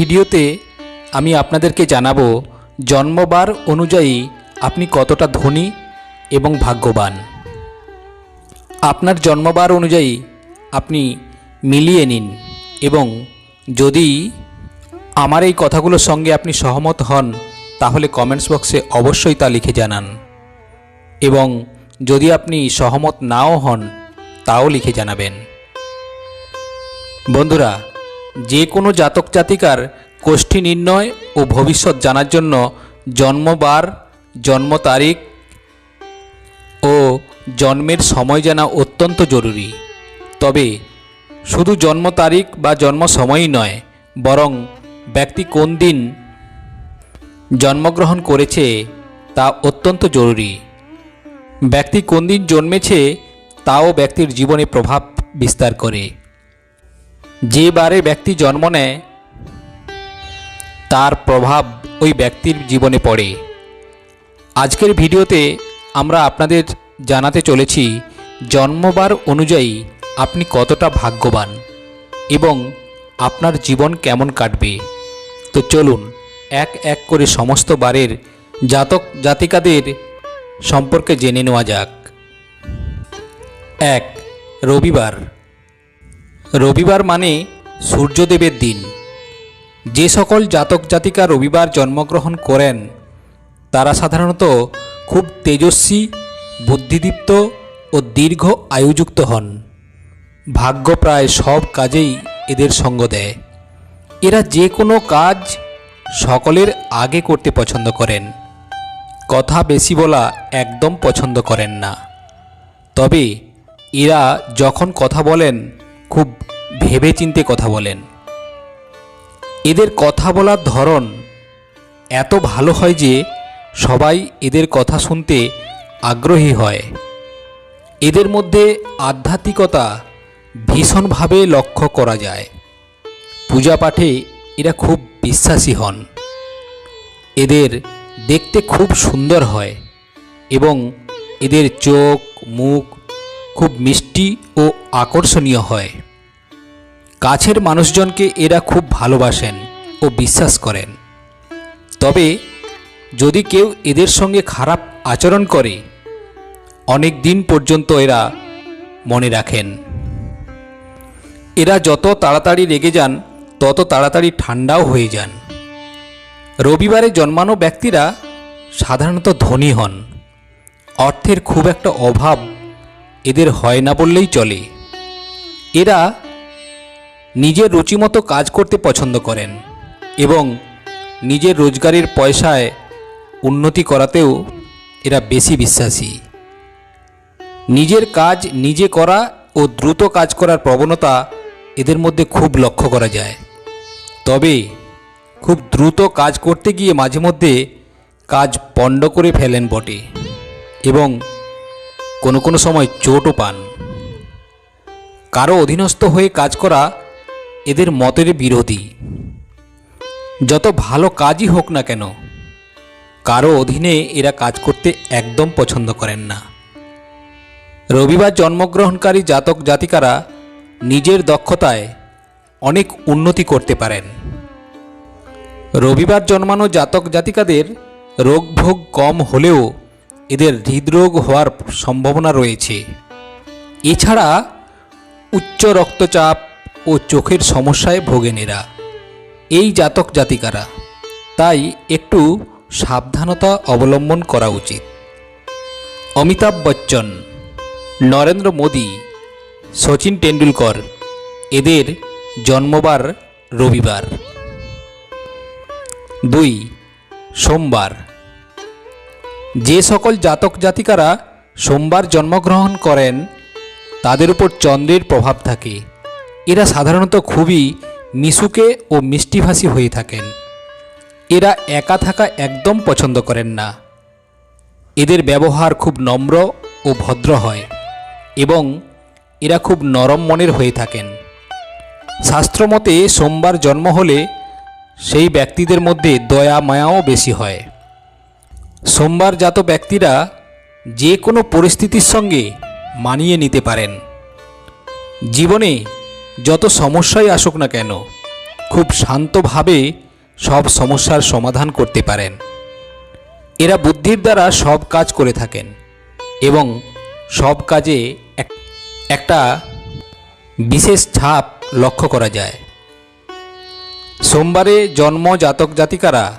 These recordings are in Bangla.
ভিডিওতে আমি আপনাদেরকে জানাব জন্মবার অনুযায়ী আপনি কতটা ধনী এবং ভাগ্যবান। আপনার জন্মবার অনুযায়ী আপনি মিলিয়ে নিন এবং যদি আমার এই কথাগুলোর সঙ্গে আপনি সহমত হন, তাহলে কমেন্টস বক্সে অবশ্যই তা লিখে জানান। এবং যদি আপনি সহমত নাও হন, তাও লিখে জানাবেন। বন্ধুরা যে কোনো জাতক জাতিকার কোষ্ঠী নির্ণয় ও ভবিষ্যৎ জানার জন্য জন্মবার জন্ম তারিখ ও জন্মের সময় জানা অত্যন্ত জরুরি। তবে শুধু জন্ম তারিখ বা জন্ম সময়ই নয়, বরং ব্যক্তি কোন দিন জন্মগ্রহণ করেছে তা অত্যন্ত জরুরি। ব্যক্তি কোন দিন জন্মেছে তাও ব্যক্তির জীবনে প্রভাব বিস্তার করে। যে বারে ব্যক্তি জন্ম নেয়, তার প্রভাব ওই ব্যক্তির জীবনে পড়ে। আজকের ভিডিওতে আমরা আপনাদের জানাতে চলেছি, জন্মবার অনুযায়ী আপনি কতটা ভাগ্যবান এবং আপনার জীবন কেমন কাটবে। তো চলুন, এক এক করে সমস্ত বারের জাতক জাতিকাদের সম্পর্কে জেনে নেওয়া যাক। এক, রবিবার। রবিবার মানে সূর্যদেবের দিন। যে সকল জাতক জাতিকা রবিবার জন্মগ্রহণ করেন, তারা সাধারণত খুব তেজস্বী, বুদ্ধিদীপ্ত ও দীর্ঘ আয়ুযুক্ত হন। ভাগ্য প্রায় সব কাজেই এদের সঙ্গ দেয়। এরা যে কোনো কাজ সকলের আগে করতে পছন্দ করেন। কথা বেশি বলা একদম পছন্দ করেন না। তবে এরা যখন কথা বলেন খুব ভেবে চিনতে কথা বলেন। এদের কথা বলার ধরন এত ভালো হয় যে সবাই এদের কথা শুনতে আগ্রহী হয়। এদের মধ্যে আধ্যাত্মিকতা ভীষণভাবে লক্ষ্য করা যায়। পূজা পাঠে এরা খুব বিশ্বাসী হন। এদের দেখতে খুব সুন্দর হয় এবং এদের চোখ, মুখ খুব মিষ্টি ও আকর্ষণীয় হয়। কাছের মানুষজনকে এরা খুব ভালোবাসেন ও বিশ্বাস করেন। তবে যদি কেউ এদের সঙ্গে খারাপ আচরণ করে, অনেক দিন পর্যন্ত এরা মনে রাখেন। এরা যত তাড়াতাড়ি রেগে যান, তত তাড়াতাড়ি ঠান্ডাও হয়ে যান। রবিবারে জন্মানো ব্যক্তিরা সাধারণত ধনী হন। অর্থের খুব একটা অভাব এদের হয় না বললেই চলে। এরা নিজের রুচিমতো কাজ করতে পছন্দ করেন এবং নিজের রোজগারের পয়সায় উন্নতি করাতেও এরা বেশি বিশ্বাসী। নিজের কাজ নিজে করা ও দ্রুত কাজ করার প্রবণতা এদের মধ্যে খুব লক্ষ্য করা যায়। তবে খুব দ্রুত কাজ করতে গিয়ে মাঝে মধ্যে কাজ পণ্ড করে ফেলেন বটে এবং কোনো কোনো সময় চোটও পান। কারও অধীনস্থ হয়ে কাজ করা এদের মতের বিরোধী। যত ভালো কাজই হোক না কেন, কারও অধীনে এরা কাজ করতে একদম পছন্দ করেন না। রবিবার জন্মগ্রহণকারী জাতক জাতিকারা নিজের দক্ষতায় অনেক উন্নতি করতে পারেন। রবিবার জন্মানো জাতক জাতিকাদের রোগভোগ কম হলেও এদের হৃদরোগ হওয়ার সম্ভাবনা রয়েছে। এছাড়া উচ্চ রক্তচাপ ও চোখের সমস্যায় ভোগেন এরা এই জাতক জাতিকারা। তাই একটু সাবধানতা অবলম্বন করা উচিত। অমিতাভ বচ্চন, নরেন্দ্র মোদী, সচিন টেন্ডুলকর এদের জন্মবার রবিবার। দুই, সোমবার। যে সকল জাতক জাতিকারা সোমবার জন্মগ্রহণ করেন, তাদের উপর চন্দ্রের প্রভাব থাকে। এরা সাধারণত খুবই মিশুকে ও মিষ্টিভাষী হয়ে থাকেন। এরা একা থাকা একদম পছন্দ করেন না। এদের ব্যবহার খুব নম্র ও ভদ্র হয় এবং এরা খুব নরম মনের হয়ে থাকেন। শাস্ত্রমতে সোমবার জন্ম হলে সেই ব্যক্তিদের মধ্যে দয়া, মায়াও বেশি হয়। সোমবার জাত ব্যক্তিরা যে কোনো পরিস্থিতির সঙ্গে মানিয়ে নিতে পারেন। জীবনে যত সমস্যাই আসুক না কেন, খুব শান্তভাবে সব সমস্যার সমাধান করতে পারেন। এরা বুদ্ধির দ্বারা সব কাজ করে থাকেন এবং সব কাজে এক- একটা বিশেষ ছাপ লক্ষ্য করা যায়। সোমবারে জন্ম জাতক জাতিকারা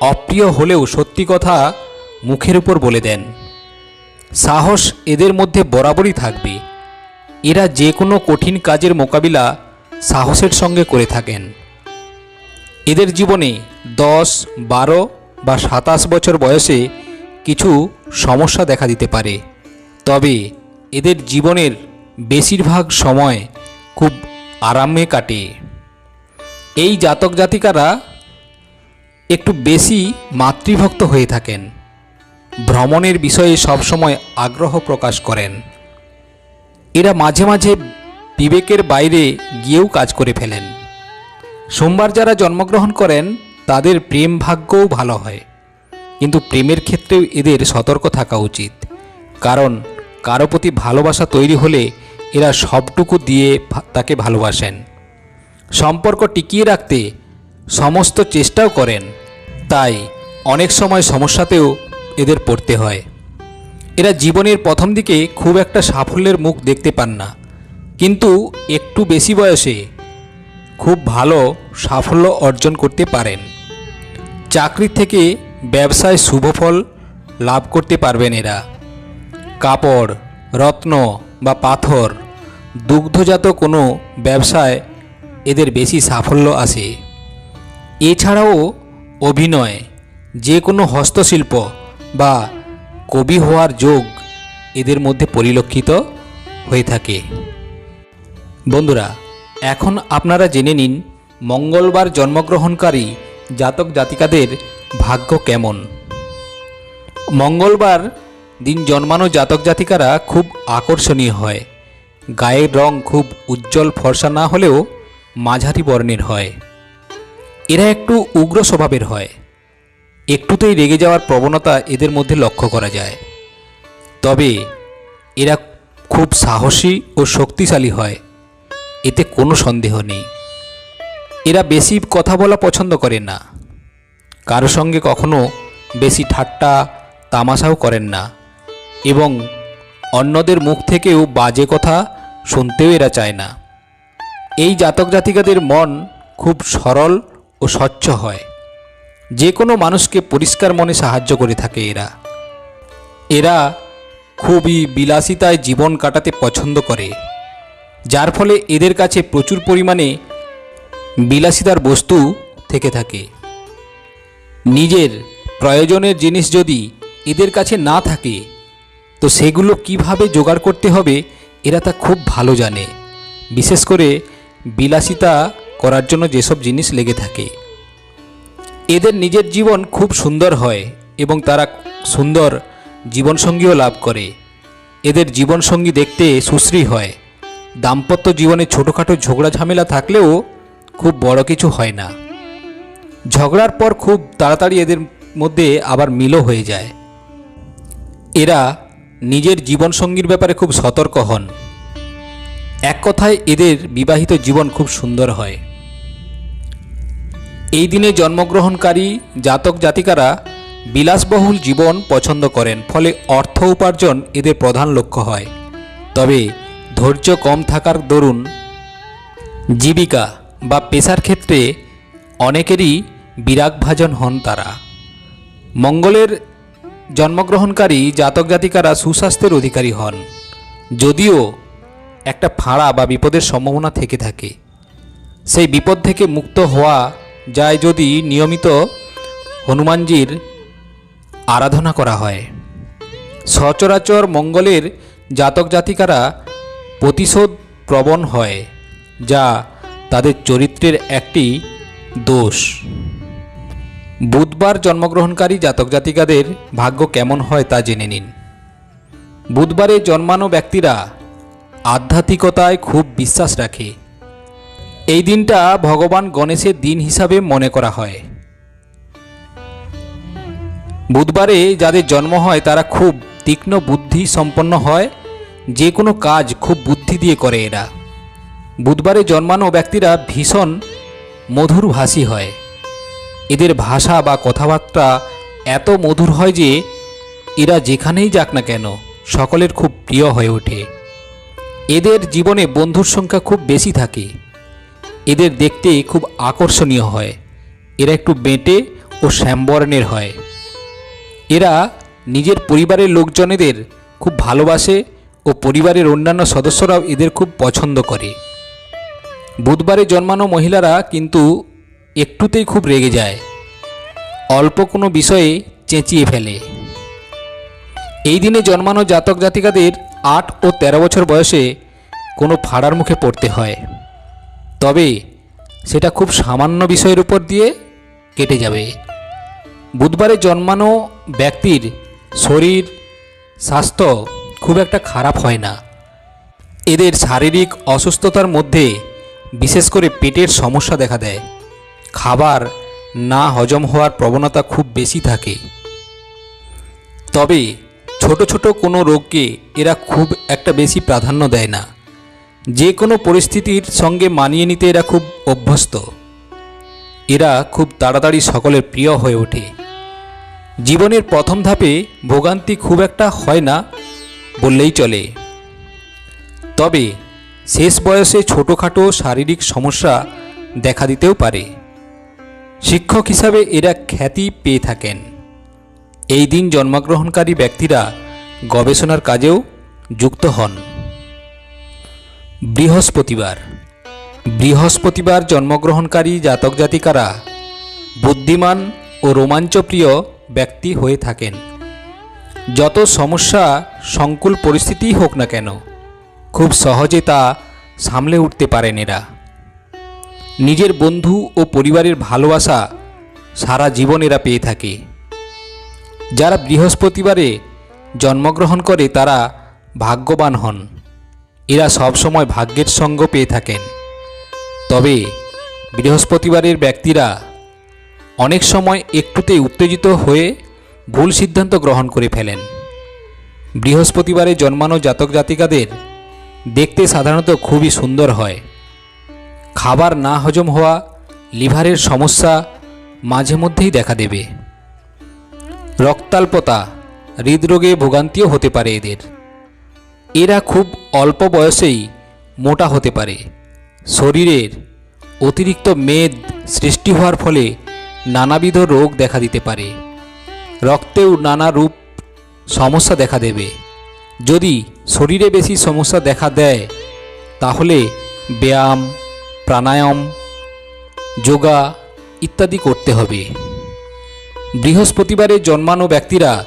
অপ্রিয় হলেও সত্যি কথা মুখের উপর বলে দেন, সাহস এদের মধ্যে বরাবরই থাকবে। এরা যে কোনো কঠিন কাজের মোকাবিলা সাহসের সঙ্গে করে থাকেন। এদের জীবনে দশ, বারো বা সাতাশ বছর বয়সে কিছু সমস্যা দেখা দিতে পারে। তবে এদের জীবনের বেশিরভাগ সময় খুব আরামে কাটে। এই জাতক জাতিকারা একটু বেশি মাতৃভক্ত হয়ে থাকেন। ভ্রমণের বিষয়ে সবসময় আগ্রহ প্রকাশ করেন। এরা মাঝে মাঝে বিবেকের বাইরে গিয়েও কাজ করে ফেলেন। সোমবার যারা জন্মগ্রহণ করেন, তাদের প্রেম ভাগ্যও ভালো হয়। কিন্তু প্রেমের ক্ষেত্রেও এদের সতর্ক থাকা উচিত। কারণ কারও প্রতি ভালোবাসা তৈরি হলে এরা সবটুকু দিয়ে তাকে ভালোবাসেন। সম্পর্ক টিকিয়ে রাখতে সমস্ত চেষ্টাও করেন। তাই অনেক সময় সমস্যাতেও এদের পড়তে হয়। এরা জীবনের প্রথম দিকে খুব একটা সাফল্যের মুখ দেখতে পান না। কিন্তু একটু বেশি বয়সে খুব ভালো সাফল্য অর্জন করতে পারেন। চাকরি থেকে ব্যবসায় শুভফল লাভ করতে পারবেন এরা। কাপড়, রত্ন বা পাথর, দুগ্ধজাত কোনো ব্যবসায় এদের বেশি সাফল্য আসে। এছাড়াও অভিনয়, যে কোনো হস্তশিল্প বা কবি হওয়ার যোগ এদের মধ্যে পরিলক্ষিত হয়ে থাকে। বন্ধুরা, এখন আপনারা জেনে নিন মঙ্গলবার জন্মগ্রহণকারী জাতক জাতিকাদের ভাগ্য কেমন। মঙ্গলবার দিন জন্মানো জাতক জাতিকারা খুব আকর্ষণীয় হয়। গায়ের রং খুব উজ্জ্বল ফর্সা না হলেও মাঝারি বর্ণের হয়। এরা একটু উগ্র স্বভাবের হয়। একটুতেই রেগে যাওয়ার প্রবণতা এদের মধ্যে লক্ষ্য করা যায়। তবে এরা খুব সাহসী ও শক্তিশালী হয়, এতে কোনো সন্দেহ নেই। এরা বেশি কথা বলা পছন্দ করে না। কারও সঙ্গে কখনো বেশি ঠাট্টা, তামাশাও করেন না। এবং অন্যদের মুখ থেকেও বাজে কথা শুনতেও এরা চায় না। এই জাতক জাতিকাদের মন খুব সরল ও স্বচ্ছ হয়। যে কোনো মানুষকে পরিষ্কার মনে সাহায্য করে থাকে এরা। এরা খুবই বিলাসিতায় জীবন কাটাতে পছন্দ করে, যার ফলে এদের কাছে প্রচুর পরিমাণে বিলাসিতার বস্তু থেকে থাকে। নিজের প্রয়োজনের জিনিস যদি এদের কাছে না থাকে, তো সেগুলো কীভাবে জোগাড় করতে হবে এরা তা খুব ভালো জানে, বিশেষ করে বিলাসিতা করার জন্য যেসব জিনিস লেগে থাকে। এদের নিজের জীবন খুব সুন্দর হয় এবং তারা সুন্দর জীবনসঙ্গীও লাভ করে। এদের জীবনসঙ্গী দেখতে সুশ্রী হয়। দাম্পত্য জীবনে ছোটোখাটো ঝগড়া ঝামেলা থাকলেও খুব বড় কিছু হয় না। ঝগড়ার পর খুব তাড়াতাড়ি এদের মধ্যে আবার মিলও হয়ে যায়। এরা নিজের জীবনসঙ্গীর ব্যাপারে খুব সতর্ক হন। এক কথায় এদের বিবাহিত জীবন খুব সুন্দর হয়। এই দিনে জন্মগ্রহণকারী জাতক জাতিকারা বিলাসবহুল জীবন পছন্দ করেন, ফলে অর্থ উপার্জন এদের প্রধান লক্ষ্য হয়। তবে ধৈর্য কম থাকার দরুন জীবিকা বা পেশার ক্ষেত্রে অনেকেরই বিরাগভাজন হন তারা। মঙ্গলের জন্মগ্রহণকারী জাতক জাতিকারা সুস্বাস্থ্যের অধিকারী হন, যদিও একটা ফাঁড়া বা বিপদের সম্ভাবনা থেকে থাকে। সেই বিপদ থেকে মুক্ত হওয়া যায় যদি নিয়মিত হনুমানজির আরাধনা করা হয়। সচরাচর মঙ্গলের জাতক জাতিকারা প্রতিশোধ প্রবণ হয়, যা তাদের চরিত্রের একটি দোষ। বুধবার জন্মগ্রহণকারী জাতক জাতিকাদের ভাগ্য কেমন হয় তা জেনে নিন। বুধবারে জন্মানো ব্যক্তিরা আধ্যাত্মিকতায় খুব বিশ্বাস রাখে। এই দিনটা ভগবান গণেশের দিন হিসাবে মনে করা হয়। বুধবারে যাদের জন্ম হয়, তারা খুব তীক্ষ্ণ বুদ্ধি সম্পন্ন হয়, যে কোনো কাজ খুব বুদ্ধি দিয়ে করে এরা। বুধবারে জন্মানো ব্যক্তিরা ভীষণ মধুর ভাষী হয়। এদের ভাষা বা কথাবার্তা এত মধুর হয় যে এরা যেখানেই যাক না কেন, সকলের খুব প্রিয় হয়ে ওঠে। এদের জীবনে বন্ধুর সংখ্যা খুব বেশি থাকে। এদের দেখতে খুব আকর্ষণীয় হয়। এরা একটু বেঁটে ও শ্যামবর্ণের হয়। এরা নিজের পরিবারের লোকজনেদের খুব ভালোবাসে ও পরিবারের অন্যান্য সদস্যরাও এদের খুব পছন্দ করে। বুধবারে জন্মানো মহিলারা কিন্তু একটুতেই খুব রেগে যায়। অল্প কোনো বিষয়ে চেঁচিয়ে ফেলে। এই দিনে জন্মানো জাতক জাতিকাদের আট ও তেরো বছর বয়সে কোনো ফাড়ার মুখে পড়তে হয়। তবে সেটা খুব সামান্য বিষয়ের উপর দিয়ে কেটে যাবে। বুধবারে জন্মানো ব্যক্তির শরীর, স্বাস্থ্য খুব একটা খারাপ হয় না। এদের শারীরিক অসুস্থতার মধ্যে বিশেষ করে পেটের সমস্যা দেখা দেয়। খাবার না হজম হওয়ার প্রবণতা খুব বেশি থাকে। তবে ছোট ছোট কোনো রোগকে এরা খুব একটা বেশি প্রাধান্য দেয় না। যে কোনো পরিস্থিতির সঙ্গে মানিয়ে নিতে এরা খুব অভ্যস্ত। এরা খুব তাড়াতাড়ি সকলের প্রিয় হয়ে ওঠে। জীবনের প্রথম ধাপে ভোগান্তি খুব একটা হয় না বললেই চলে। তবে শেষ বয়সে ছোটোখাটো শারীরিক সমস্যা দেখা দিতেও পারে। শিক্ষক হিসাবে এরা খ্যাতি পেয়ে থাকেন। এই দিন জন্মগ্রহণকারী ব্যক্তিরা গবেষণার কাজেও যুক্ত হন। বৃহস্পতিবার। বৃহস্পতিবার জন্মগ্রহণকারী জাতক জাতিকারা বুদ্ধিমান ও রোমাঞ্চপ্রিয় ব্যক্তি হয়ে থাকেন। যত সমস্যা, সংকুল পরিস্থিতিই হোক না কেন, খুব সহজে তা সামলে উঠতে পারেন এরা। নিজের বন্ধু ও পরিবারের ভালোবাসা সারা জীবন এরা পেয়ে থাকে। যারা বৃহস্পতিবারে জন্মগ্রহণ করে তারা ভাগ্যবান হন। এরা সবসময় ভাগ্যের সঙ্গ পেয়ে থাকেন। তবে বৃহস্পতিবারের ব্যক্তিরা অনেক সময় একটুতেই উত্তেজিত হয়ে ভুল সিদ্ধান্ত গ্রহণ করে ফেলেন। বৃহস্পতিবারে জন্মানো জাতক জাতিকাদের দেখতে সাধারণত খুবই সুন্দর হয়। খাবার না হজম হওয়া লিভারের সমস্যা মাঝে মধ্যেই দেখা দেবে। রক্তাল্পতা, হৃদরোগে ভোগান্তিও হতে পারে এদের। এরা খুব অল্প বয়সেই মোটা হতে পারে। শরীরের অতিরিক্ত মেদ সৃষ্টি হওয়ার ফলে নানাবিধ রোগ দেখা দিতে পারে। রক্তেও নানা রূপ সমস্যা দেখা দেবে। যদি শরীরে বেশি সমস্যা দেখা দেয়, তাহলে ব্যায়াম, প্রাণায়াম, যোগা ইত্যাদি করতে হবে। বৃহস্পতিবারে জন্মানো ব্যক্তিরা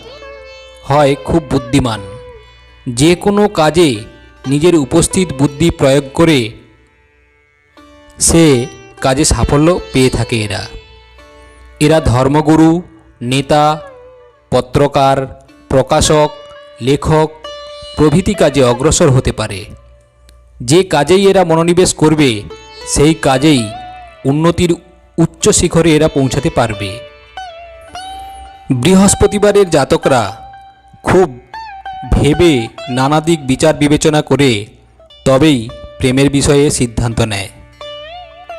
হয় খুব বুদ্ধিমান। যে কোনো কাজে নিজের উপস্থিত বুদ্ধি প্রয়োগ করে সে কাজে সাফল্য পেয়ে থাকে এরা। এরা ধর্মগুরু, নেতা, পত্রকার, প্রকাশক, লেখক প্রভৃতি কাজে অগ্রসর হতে পারে। যে কাজেই এরা মনোনিবেশ করবে, সেই কাজেই উন্নতির উচ্চ শিখরে এরা পৌঁছাতে পারবে। বৃহস্পতিবারের জাতকরা খুব ভেবে নানা দিক বিচার বিবেচনা করে তবেই প্রেমের বিষয়ে সিদ্ধান্ত নেয়।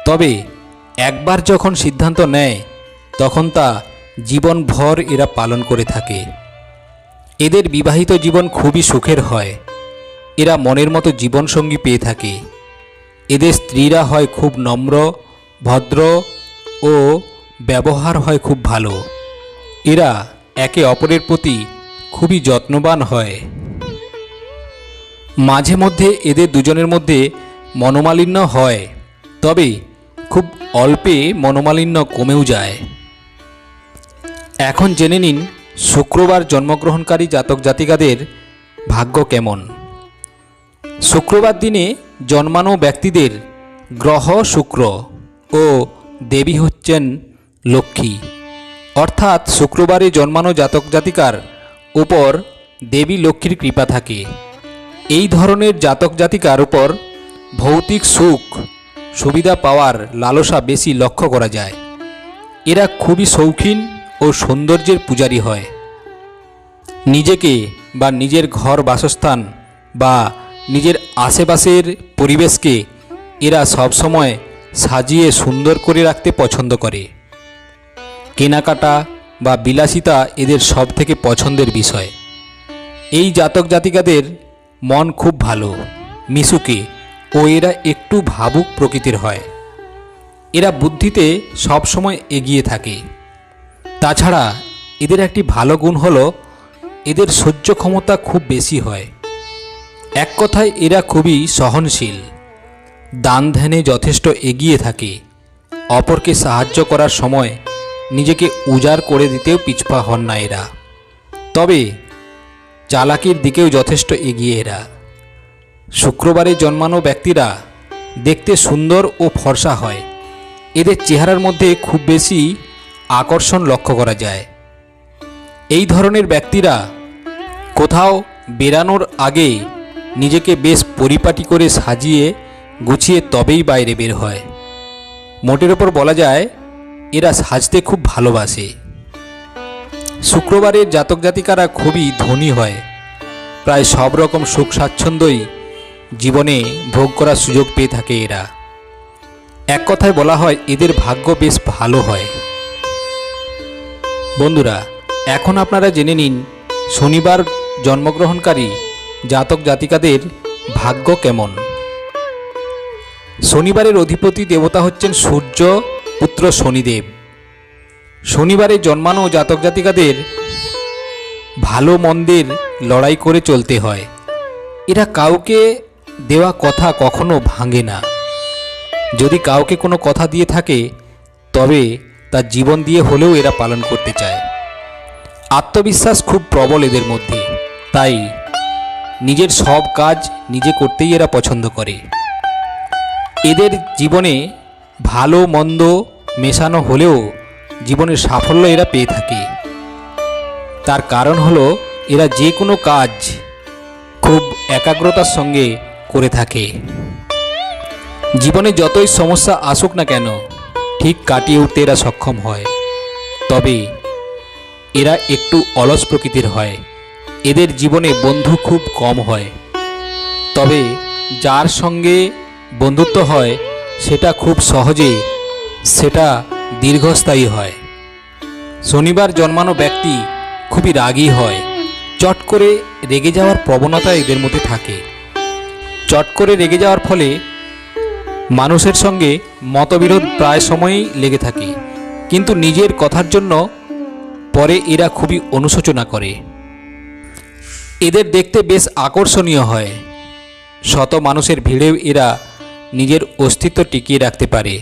তবে একবার যখন সিদ্ধান্ত নেয়, তখন তা জীবনভর এরা পালন করে থাকে। এদের বিবাহিত জীবন খুবই সুখের হয়। এরা মনের মতো জীবনসঙ্গী পেয়ে থাকে। এদের স্ত্রীরা হয় খুব নম্র, ভদ্র ও ব্যবহার হয় খুব ভালো। এরা একে অপরের প্রতি খুবই যত্নবান হয়। মাঝে মধ্যে এদের দুজনের মধ্যে মনোমালিন্য হয়, তবে খুব অল্পে মনোমালিন্য কমেও যায়। এখন জেনে নিন, শুক্রবার জন্মগ্রহণকারী জাতক জাতিকাদের ভাগ্য কেমন? শুক্রবার দিনে জন্মানো ব্যক্তিদের গ্রহ শুক্র ও দেবী হচ্ছেন লক্ষ্মী। অর্থাৎ শুক্রবারে জন্মানো জাতক জাতিকার উপর দেবী লক্ষ্মীর কৃপা থাকে। এই ধরনের জাতক জাতিকার উপর ভৌতিক সুখ, সুবিধা পাওয়ার লালসা বেশি লক্ষ্য করা যায়। এরা খুবই শৌখিন ও সৌন্দর্যের পূজারী হয়। নিজেকে বা নিজের ঘর বাসস্থান বা নিজের আশেপাশের পরিবেশকে এরা সবসময় সাজিয়ে সুন্দর করে রাখতে পছন্দ করে। কেনাকাটা বা বিলাসিতা এদের সব থেকে পছন্দের বিষয়। এই জাতক জাতিকাদের মন খুব ভালো, মিশুকে, ও এরা একটু ভাবুক প্রকৃতির হয়। এরা বুদ্ধিতে সবসময় এগিয়ে থাকে। তাছাড়া এদের একটি ভালো গুণ হলো, এদের সহ্য ক্ষমতা খুব বেশি হয়। এক কথায় এরা খুবই সহনশীল দান ধ্যানে যথেষ্ট এগিয়ে থাকে, অপরকে সাহায্য করার সময় নিজেকে উজাড় করে দিতেও পিছপা হন না এরা। তবে চালাকির দিকেও যথেষ্ট এগিয়ে এরা। শুক্রবারে জন্মানো ব্যক্তিরা দেখতে সুন্দর ও ফর্সা হয়। এদের চেহারার মধ্যে খুব বেশি আকর্ষণ লক্ষ্য করা যায়। এই ধরনের ব্যক্তিরা কোথাও বেরানোর আগে নিজেকে বেশ পরিপাটি করে সাজিয়ে গুছিয়ে তবেই বাইরে বের হয়। মোটের ওপর বলা যায় এরা সাজতে খুব ভালোবাসে। শুক্রবারের জাতক জাতিকারা খুবই ধনী হয়। প্রায় সব রকম সুখ স্বাচ্ছন্দ্যই জীবনে ভোগ করার সুযোগ পেয়ে থাকে এরা। এক কথায় বলা হয়, এদের ভাগ্য বেশ ভালো হয়। বন্ধুরা, এখন আপনারা জেনে নিন, শনিবার জন্মগ্রহণকারী জাতক জাতিকাদের ভাগ্য কেমন? শনিবারের অধিপতি দেবতা হচ্ছেন সূর্য পুত্র শনিদেব। শনিবারে জন্মানো জাতক জাতিকাদের ভালো মন্দের লড়াই করে চলতে হয়। এরা কাউকে দেওয়া কথা কখনো ভাঙে না। যদি কাউকে কোনো কথা দিয়ে থাকে, তবে তার জীবন দিয়ে হলেও এরা পালন করতে চায়। আত্মবিশ্বাস খুব প্রবল এদের মধ্যে, তাই নিজের সব কাজ নিজে করতেই এরা পছন্দ করে। এদের জীবনে ভালো, মন্দ মেশানো হলেও জীবনের সাফল্য এরা পেয়ে থাকে। তার কারণ হলো এরা যে কোনো কাজ খুব একাগ্রতার সঙ্গে করে থাকে। জীবনে যতই সমস্যা আসুক না কেন, ঠিক কাটিয়ে উঠতে এরা সক্ষম হয়। তবে এরা একটু অলস প্রকৃতির হয়। এদের জীবনে বন্ধু খুব কম হয়। তবে যার সঙ্গে বন্ধুত্ব হয় সেটা খুব সহজে সেটা দীর্ঘস্থায়ী হয়। শনিবার জন্মানো ব্যক্তি খুবই রাগী হয়। চট করে রেগে যাওয়ার প্রবণতা এদের মধ্যে থাকে। চট করে রেগে যাওয়ার ফলে মানুষের সঙ্গে মতবিরোধ প্রায় সময়ই লেগে থাকে। কিন্তু নিজের কথার জন্য পরে এরা খুবই অনুশোচনা করে। এদের দেখতে বেশ আকর্ষণীয় হয়। শত মানুষের ভিড়েও এরা নিজের অস্তিত্ব টিকিয়ে রাখতে পারে,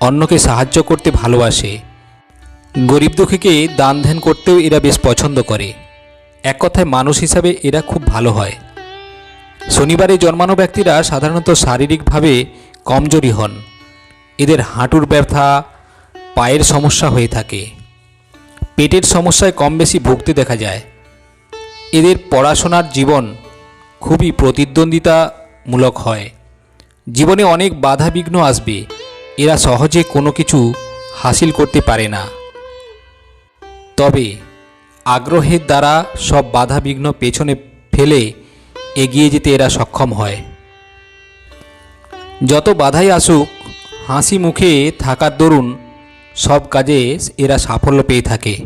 অন্যকে সাহায্য করতে ভালোবাসে। গরিব দুঃখীকে দান ধ্যান করতেও এরা বেশ পছন্দ করে। এক কথায় মানুষ হিসাবে এরা খুব ভালো হয়। শনিবারে জন্মানো ব্যক্তিরা সাধারণত শারীরিকভাবে কমজোরি হন। এদের হাঁটুর ব্যথা, পায়ের সমস্যা হয়ে থাকে। পেটের সমস্যায় কম বেশি ভুগতে দেখা যায়। এদের পড়াশোনার জীবন খুবই প্রতিদ্বন্দ্বিতামূলক হয়। জীবনে অনেক বাধা বিঘ্ন আসবে। এরা সহজে কোনো কিছু হাসিল করতে পারে না। তবে আগ্রহের দ্বারা সব বাধা বিঘ্ন পেছনে ফেলে এগিয়ে যেতে এরা সক্ষম হয়। যত বাধাই আসুক, হাসি মুখে থাকার দরুন সব কাজে এরা সাফল্য পেয়ে থাকে।